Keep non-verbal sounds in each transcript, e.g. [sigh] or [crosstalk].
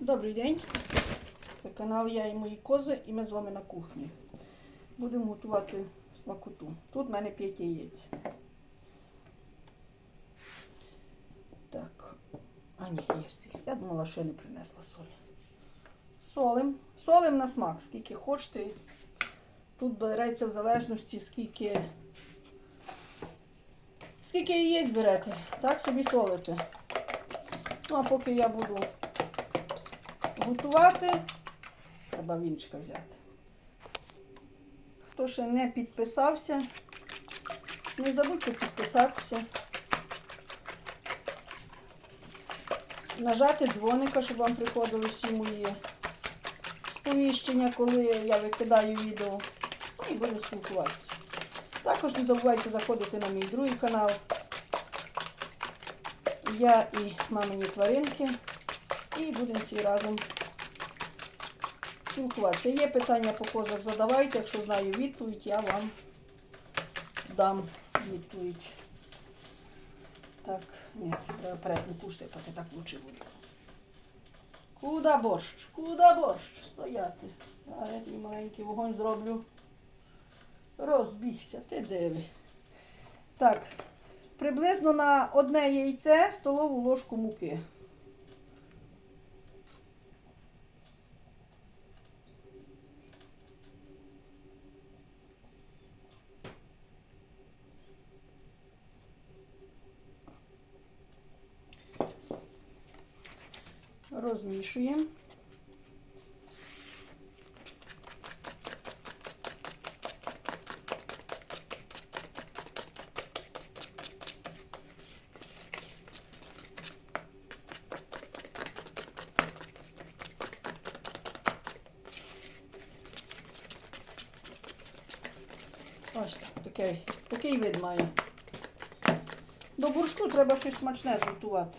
Добрий день. Це канал Я і мої кози, і ми з вами на кухні. Будемо готувати смакоту. Тут в мене 5 яєць. Так. А ні, є сіль. Я думала, що я не принесла солі. Солим. Солим на смак, скільки хочете. Тут береться в залежності, скільки. Скільки яєць берете, так собі солите. Ну, а поки я буду готувати, треба вінчика взяти. Хто ще не підписався, не забудьте підписатися. Нажати дзвоника, щоб вам приходили всі мої сповіщення, коли я викидаю відео. І буду спілкуватися. Також не забувайте заходити на мій другий канал. Я і мамині тваринки. І будемо всі разом спілкуватися. Є питання по козах, задавайте. Якщо знаю відповідь, я вам дам відповідь. Так, ні, треба перетнику всипати, так лучше буде. Куда борщ? Куда борщ? Стояти. А я тобі маленький вогонь зроблю. Розбігся, ти диви. Так, приблизно на одне яйце столову ложку муки. Розмішуємо. Такий, такий вид має. До борщу треба щось смачне зготувати.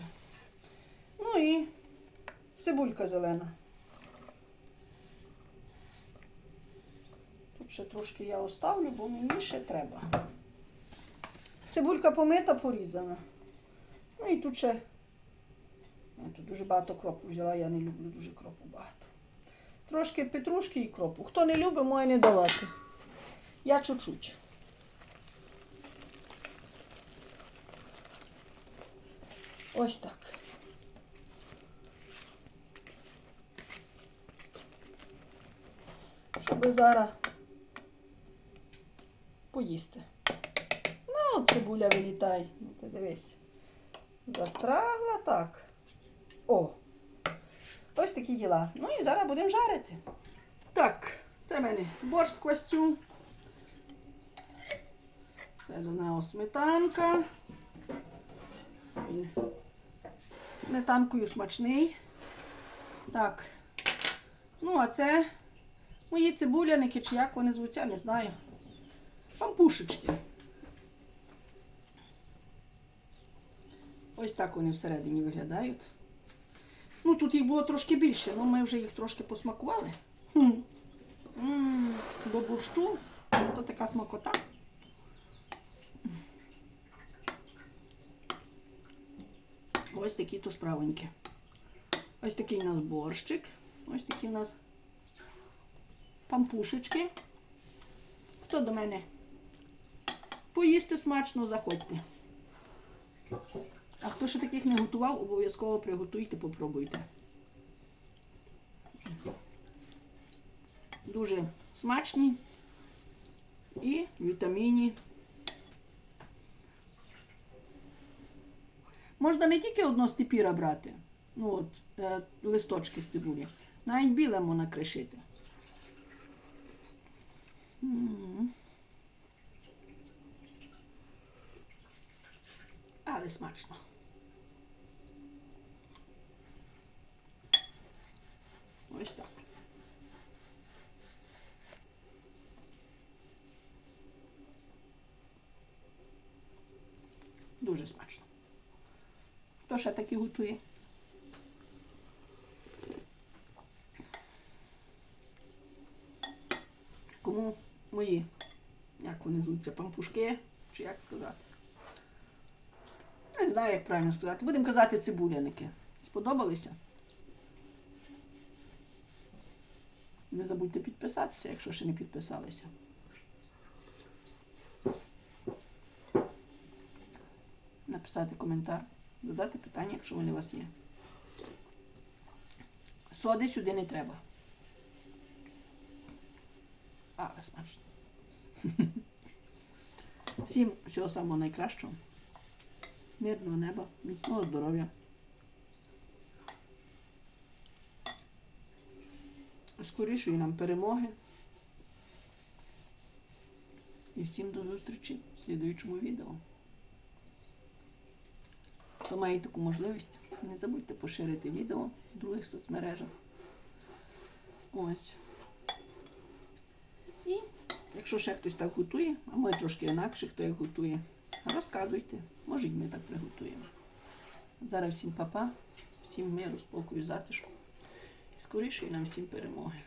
Ну і цибулька зелена. Тут ще трошки я оставлю, бо мені ще треба. Цибулька помита, порізана. Ну і тут ще. Я тут дуже багато кропу взяла, я не люблю дуже кропу багато. Трошки петрушки і кропу. Хто не любить, може не давати. Я чуть-чуть. Ось так. Щоб зараз поїсти. Ну, цибуля вилітай. Ну, ти дивись. Застрагла так. О! Ось такі діла. Ну і зараз будемо жарити. Так, це в мене борщ з квастю. Це до нього сметанка. Він сметанкою смачний. Так. Ну, а це мої цибуляники, чи як вони звуться, не знаю. Пампушечки. Ось так вони всередині виглядають. Ну, тут їх було трошки більше, але ми вже їх трошки посмакували. Хм. До борщу. То така смакота. Ось такі то справенькі. Ось такий у нас борщик. Ось такі у нас пампушечки. Хто до мене поїсти смачно, заходьте. А хто ще таких не готував, обов'язково приготуйте, попробуйте. Дуже смачні і вітамінні. Можна не тільки одно степіра брати, ну от, е, листочки з цибулі, навіть біле можна кришити. Але смачно. Ось так. Дуже смачно. Хто ще такі готує? Кому мої, як вони звуться, пампушки, чи як сказати? Не знаю, як правильно сказати. Будемо казати цибуляники. Сподобалися? Не забудьте підписатися, якщо ще не підписалися. Написати коментар, задати питання, якщо вони у вас є. Соди сюди не треба. Але смачно. [laughs] Всім всього самого найкращого. Мирного неба, міцного здоров'я. Скорішої нам перемоги. І всім до зустрічі в слідуючому відео. Хто має таку можливість, не забудьте поширити відео в других соцмережах. Ось. Якщо ще хтось так готує, а може трошки інакше хто як готує, розказуйте. Може і ми так приготуємо. Зараз всім папа, всім миру, спокою, затишку. І скоріше нам всім перемоги.